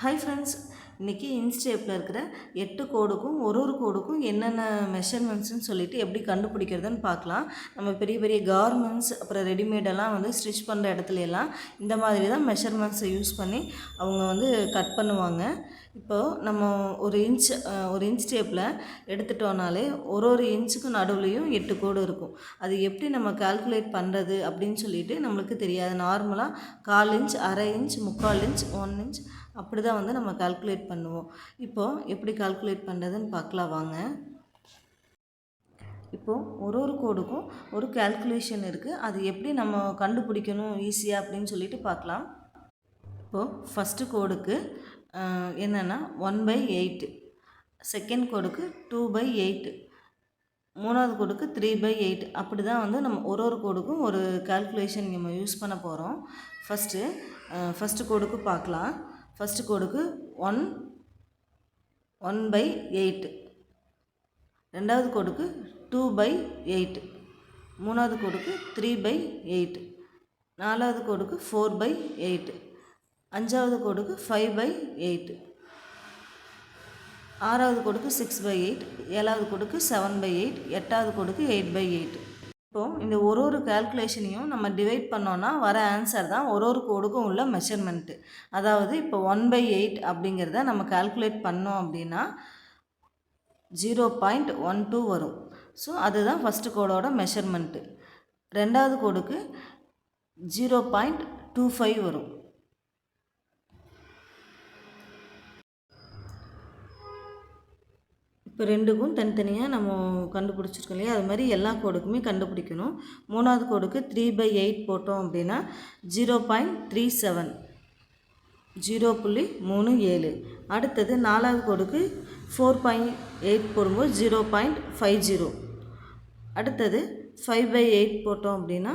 Hi friends இன்றைக்கி இன்ஸ்டேப்பில் இருக்கிற எட்டு கோடுக்கும் ஒரு ஒரு கோடுக்கும் என்னென்ன மெஷர்மெண்ட்ஸ்னு சொல்லிவிட்டு எப்படி கண்டுபிடிக்கிறதுன்னு பார்க்கலாம். நம்ம பெரிய பெரிய கார்மெண்ட்ஸ் அப்புறம் ரெடிமேடெல்லாம் வந்து ஸ்டிச் பண்ணுற இடத்துல எல்லாம் இந்த மாதிரி தான் மெஷர்மெண்ட்ஸை யூஸ் பண்ணி அவங்க வந்து கட் பண்ணுவாங்க. இப்போது நம்ம ஒரு இன்ச் ஒரு இன்ச் டேப்பில் எடுத்துட்டோனாலே ஒரு ஒரு இன்ச்சுக்கும் நடுவுலையும் எட்டு கோடு இருக்கும். அது எப்படி நம்ம கால்குலேட் பண்ணுறது அப்படின்னு சொல்லிட்டு நம்மளுக்கு தெரியாது. நார்மலாக கால் இன்ச் அரை இன்ச் முக்கால் இன்ச் ஒன் இன்ச் அப்படி தான் வந்து நம்ம கால்குலேட் பண்ணுவோம். இப்போது எப்படி கால்குலேட் பண்ணுறதுன்னு பார்க்கலாம் வாங்க. இப்போது ஒரு ஒரு கோடுக்கும் ஒரு கால்குலேஷன் இருக்குது அது எப்படி நம்ம கண்டுபிடிக்கணும் ஈஸியாக அப்படின்னு சொல்லிட்டு பார்க்கலாம். இப்போது ஃபஸ்ட்டு கோடுக்கு என்னென்னா ஒன் பை எயிட்டு செகண்ட் கோடுக்கு டூ பை எயிட்டு மூணாவது கோடுக்கு த்ரீ பை எயிட் அப்படி தான் வந்து நம்ம ஒரு ஒரு கோடுக்கும் ஒரு கால்குலேஷன் நம்ம யூஸ் பண்ண போகிறோம் ஃபஸ்ட்டு ஃபஸ்ட்டு கோடுக்கு பார்க்கலாம். ஃபஸ்ட்டு கோடுக்கு ஒன் ஒன் பை எயிட்டு ரெண்டாவது கோடுக்கு டூ பை எயிட்டு மூணாவது கோடுக்கு த்ரீ பை எயிட்டு நாலாவது கோடுக்கு ஃபோர் பை எயிட்டு அஞ்சாவது கோடுக்கு ஃபைவ் பை எயிட் ஆறாவது கோடுக்கு சிக்ஸ் பை எயிட் ஏழாவது கோடுக்கு செவன் பை எயிட் எட்டாவது கோடுக்கு எயிட் பை எயிட் இப்போது இந்த ஒரு ஒரு கேல்குலேஷனையும் நம்ம டிவைட் பண்ணோன்னா வர ஆன்சர் தான் ஒரு ஒரு கோடுக்கும் உள்ள மெஷர்மெண்ட்டு அதாவது இப்போ ஒன் பை எயிட் அப்படிங்கிறத நம்ம கால்குலேட் பண்ணோம் அப்படின்னா ஜீரோ பாயிண்ட் ஒன் டூ வரும். ஸோ அதுதான் ஃபஸ்ட்டு கோடோட மெஷர்மெண்ட்டு ரெண்டாவது கோடுக்கு ஜீரோ பாயிண்ட் டூ ஃபைவ் வரும். இப்போ ரெண்டுக்கும் தனித்தனியாக நம்ம கண்டுபிடிச்சிருக்கோம் இல்லையா? அது மாதிரி எல்லா கோடுக்குமே கண்டுபிடிக்கணும். மூணாவது கோடுக்கு த்ரீ பை எயிட் போட்டோம் அப்படின்னா zero point three seven zero புள்ளி மூணு ஏழு. அடுத்தது நாலாவது கோடுக்கு ஃபோர் பாயிண்ட் எயிட் போடும்போது ஜீரோ பாயிண்ட் ஃபைவ் ஜீரோ அடுத்தது ஃபைவ் பை எயிட் போட்டோம் அப்படின்னா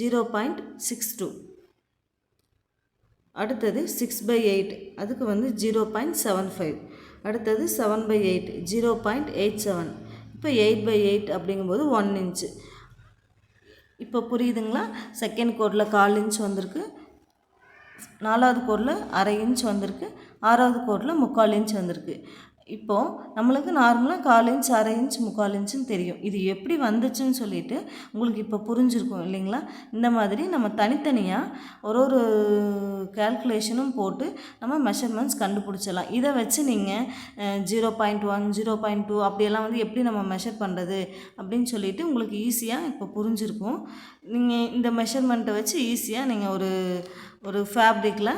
ஜீரோ பாயிண்ட் சிக்ஸ் டூ அடுத்தது சிக்ஸ் பை எயிட் அதுக்கு வந்து ஜீரோ பாயிண்ட் செவன் ஃபைவ் அடுத்தது seven by eight zero point eight seven இப்போ எயிட் பை எயிட் அப்படிங்கும்போது ஒன் இன்ச்சு இப்போ புரியுதுங்களா? செகண்ட் கோடில் கால் இன்ச் வந்திருக்கு. நாலாவது கோடில் அரை இன்ச் வந்திருக்கு. ஆறாவது கோடில் முக்கால் இன்ச் வந்திருக்கு. இப்போது நம்மளுக்கு நார்மலாக கால் இன்ச் அரை இன்ச் முக்கால் இன்ச்சுன்னு தெரியும். இது எப்படி வந்துச்சுன்னு சொல்லிட்டு உங்களுக்கு இப்போ புரிஞ்சிருக்கும் இல்லைங்களா? இந்த மாதிரி நம்ம தனித்தனியாக ஒரு ஒரு கேல்குலேஷனும் போட்டு நம்ம மெஷர்மெண்ட்ஸ் கண்டுபிடிச்சிடலாம். இதை வச்சு நீங்கள் zero point one zero point two அப்படியெல்லாம் வந்து எப்படி நம்ம மெஷர் பண்ணுறது அப்படின்னு சொல்லிட்டு உங்களுக்கு ஈஸியாக இப்போ புரிஞ்சிருக்கும். நீங்கள் இந்த மெஷர்மெண்ட்டை வச்சு ஈஸியாக நீங்கள் ஒரு ஒரு ஃபேப்ரிக்கில்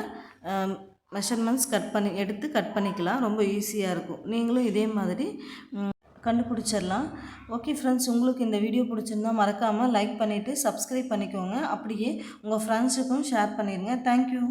மெஷர்மெண்ட்ஸ் கட் பண்ணி எடுத்து கட் பண்ணிக்கலாம். ரொம்ப ஈஸியாக இருக்கும். நீங்களும் இதே மாதிரி கண்டுபிடிச்சிடலாம். ஓகே ஃப்ரெண்ட்ஸ் உங்களுக்கு இந்த வீடியோ பிடிச்சிருந்தா மறக்காமல் லைக் பண்ணிவிட்டு சப்ஸ்கிரைப் பண்ணிக்கோங்க. அப்படியே உங்கள் ஃப்ரெண்ட்ஸுக்கும் ஷேர் பண்ணிடுங்க. தேங்க்யூ